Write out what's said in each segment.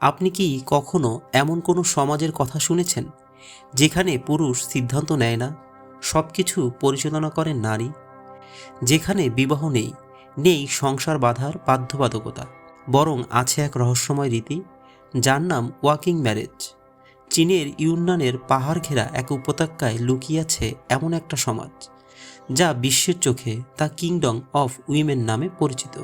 আপনি কি কখনো এমন কোনো সমাজের কথা শুনেছেন? যেখানে পুরুষ সিদ্ধান্ত নেয় না সব কিছু পরিচালনা করেন নারী। যেখানে বিবাহ নেই নেই সংসার বাঁধার বাধ্যবাধকতা। বরং আছে এক রহস্যময় রীতি, যার নাম ওয়াকিং ম্যারেজ। চীনের ইউনানের পাহাড় ঘেরা এক উপত্যকায় লুকিয়ে আছে এমন একটা সমাজ, যা বিশ্বের চোখে তা কিংডম অফ উইমেন নামে পরিচিত।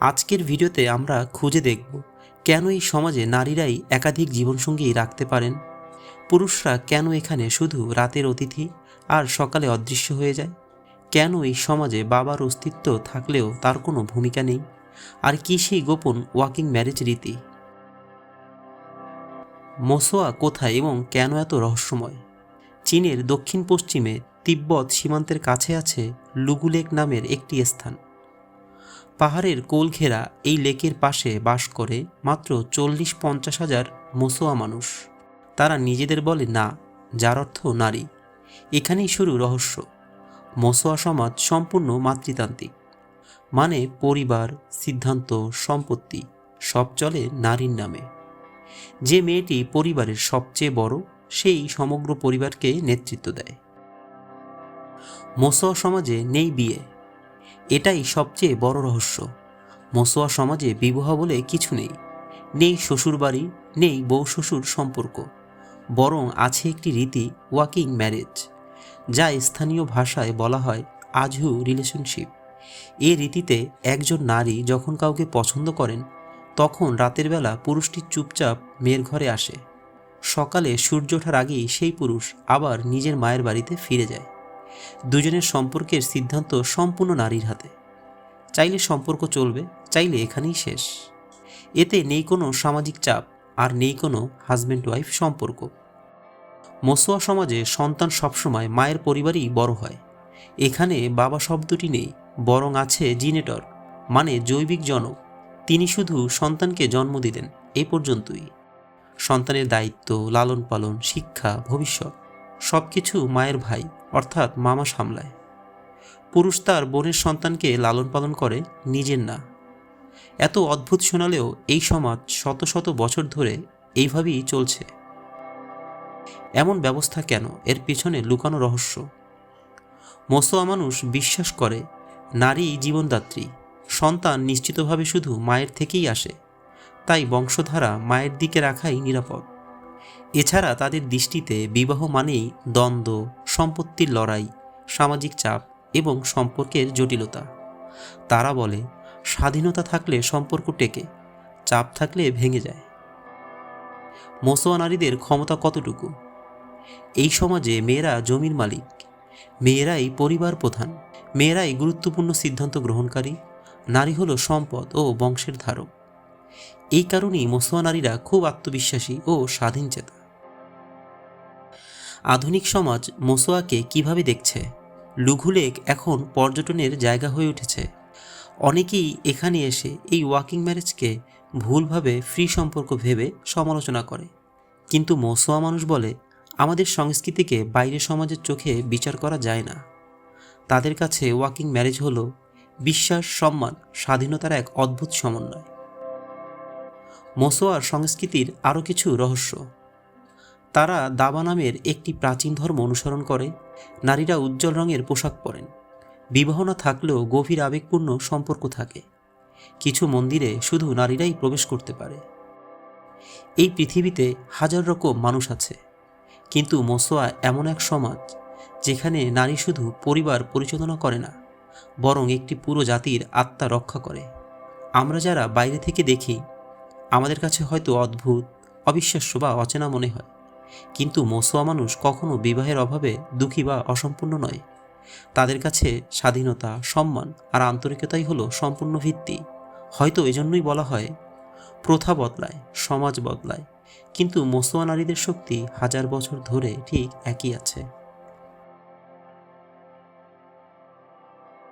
আজকের ভিডিওতে আমরা খুঁজে দেখব কেন এই সমাজে নারীরাই একাধিক জীবনসঙ্গী রাখতে পারেন? পুরুষরা কেন এখানে শুধু রাতের অতিথি আর সকালে অদৃশ্য হয়ে যায়? কেন এই সমাজে বাবার অস্তিত্ব থাকলেও তার কোনো ভূমিকা নেই? আর কি সেই গোপন ওয়াকিং ম্যারেজ রীতি? মোসোয়া কোথায় এবং কেন এত রহস্যময়? চীনের দক্ষিণ পশ্চিমে তিব্বত সীমান্তের কাছে আছে লুগুলেক নামের একটি স্থান। পাহাড়ের কোল ঘেরা এই লেকের পাশে বাস করে মাত্র চল্লিশ পঞ্চাশ হাজার মোসোয়া মানুষ। তারা নিজেদের বলে, না, যার অর্থ নারী। এখানেই শুরু রহস্য। মোসোয়া সমাজ সম্পূর্ণ মাতৃতান্ত্রিক। মানে পরিবার, সিদ্ধান্ত, সম্পত্তি, সব চলে নারীর নামে। যে মেয়েটি পরিবারের সবচেয়ে বড়, সেই সমগ্র পরিবারকে নেতৃত্ব দেয়। মোসোয়া সমাজে নেই বিয়ে। এটাই সবচেয়ে বড় রহস্য। মসোয়া সমাজে বিবাহ বলে কিছু নেই। নেই শ্বশুরবাড়ি, নেই বউ শ্বশুর সম্পর্ক। বরং আছে একটি রীতি, ওয়াকিং ম্যারেজ, যা স্থানীয় ভাষায় বলা হয় আজহু রিলেশনশিপ। এ রীতিতে একজন নারী যখন কাউকে পছন্দ করেন, তখন রাতের বেলা পুরুষটি চুপচাপ মেয়ের ঘরে আসে। সকালে সূর্য ওঠার আগেই সেই পুরুষ আবার নিজের মায়ের বাড়িতে ফিরে যায়। দুজনের সম্পর্কের সিদ্ধান্ত সম্পূর্ণ নারীর হাতে। চাইলে সম্পর্ক চলবে, চাইলে এখানেই শেষ। এতে নেই কোনো সামাজিক চাপ আর নেই কোনো হাজব্যান্ড ওয়াইফ সম্পর্ক। মসুয়া সমাজে সন্তান সবসময় মায়ের পরিবারই বড় হয়। এখানে বাবা শব্দটি নেই, বরং আছে জিনেটর মানে জৈবিক জনক। তিনি শুধু সন্তানকে জন্ম দিলেন এ পর্যন্তই। সন্তানের দায়িত্ব লালন পালন শিক্ষা, ভবিষ্যৎ। সব কিছু মায়ের ভাই, অর্থাৎ মামা সামলায়। পুরুষ তার বোনের সন্তানকে লালন পালন করে, নিজের না। এত অদ্ভুত শোনালেও এই সমাজ শত শত বছর ধরে এইভাবেই চলছে। এমন ব্যবস্থা কেন? এর পিছনে লুকানো রহস্য। মোসোয়া মানুষ বিশ্বাস করে, নারী জীবনদাত্রী। সন্তান নিশ্চিতভাবে শুধু মায়ের থেকেই আসে। তাই বংশধারা মায়ের দিকে রাখাই নিরাপদ। এছাড়া তাদের দৃষ্টিতে বিবাহ মানেই দ্বন্দ্ব, সম্পত্তির লড়াই, সামাজিক চাপ এবং সম্পর্কের জটিলতা। তারা বলে, স্বাধীনতা থাকলে সম্পর্ক টেকে, চাপ থাকলে ভেঙে যায়। মোসোয়া নারীদের ক্ষমতা কতটুকু? এই সমাজে মেয়েরা জমির মালিক, মেয়েরাই পরিবার প্রধান, মেয়েরাই গুরুত্বপূর্ণ সিদ্ধান্ত গ্রহণকারী, নারী হলো সম্পদ ও বংশের ধারক। এই কারণেই মোসোয়া নারীরা খুব আত্মবিশ্বাসী ও স্বাধীন চেতা আধুনিক সমাজ মোসোয়াকে কীভাবে দেখছে? লুঘুলেক এখন পর্যটনের জায়গা হয়ে উঠেছে। অনেকেই এখানে এসে এই ওয়াকিং ম্যারেজকে ভুলভাবে ফ্রি সম্পর্ক ভেবে সমালোচনা করে। কিন্তু মোসোয়া মানুষ বলে, আমাদের সংস্কৃতিকে বাইরের সমাজের চোখে বিচার করা যায় না। তাদের কাছে ওয়াকিং ম্যারেজ হলো বিশ্বাস, সম্মান, স্বাধীনতার এক অদ্ভুত সমন্বয়। মোসোয়ার সংস্কৃতির আরও কিছু রহস্য। তারা দাবা নামের একটি প্রাচীন ধর্ম অনুসরণ করে, নারীরা উজ্জ্বল রঙের পোশাক পরেন। বিবাহ না থাকলেও গভীর আবেগপূর্ণ সম্পর্ক থাকে। কিছু মন্দিরে শুধু নারীরাই প্রবেশ করতে পারে। এই পৃথিবীতে হাজার রকম মানুষ আছে। কিন্তু মসোয়া এমন এক সমাজ, যেখানে নারী শুধু পরিবার পরিচালনা করে না, বরং একটি পুরো জাতির আত্মা রক্ষা করে। আমরা যারা বাইরে থেকে দেখি, আমাদের কাছে হয়তো অদ্ভুত, অবিশ্বাস্য বা অচেনা মনে হয়। কিন্তু মসোয়া মানুষ কখনো বিবাহের অভাবে দুঃখী বা অসম্পূর্ণ নয়। তাদের কাছে স্বাধীনতা, সম্মান আর আন্তরিকতাই হলো সম্পূর্ণ ভিত্তি। হয়তো এজন্যই বলা হয়, প্রথা বদলায়, সমাজ বদলায়। কিন্তু মসোয়া নারীদের শক্তি হাজার বছর ধরে ঠিক একই আছে।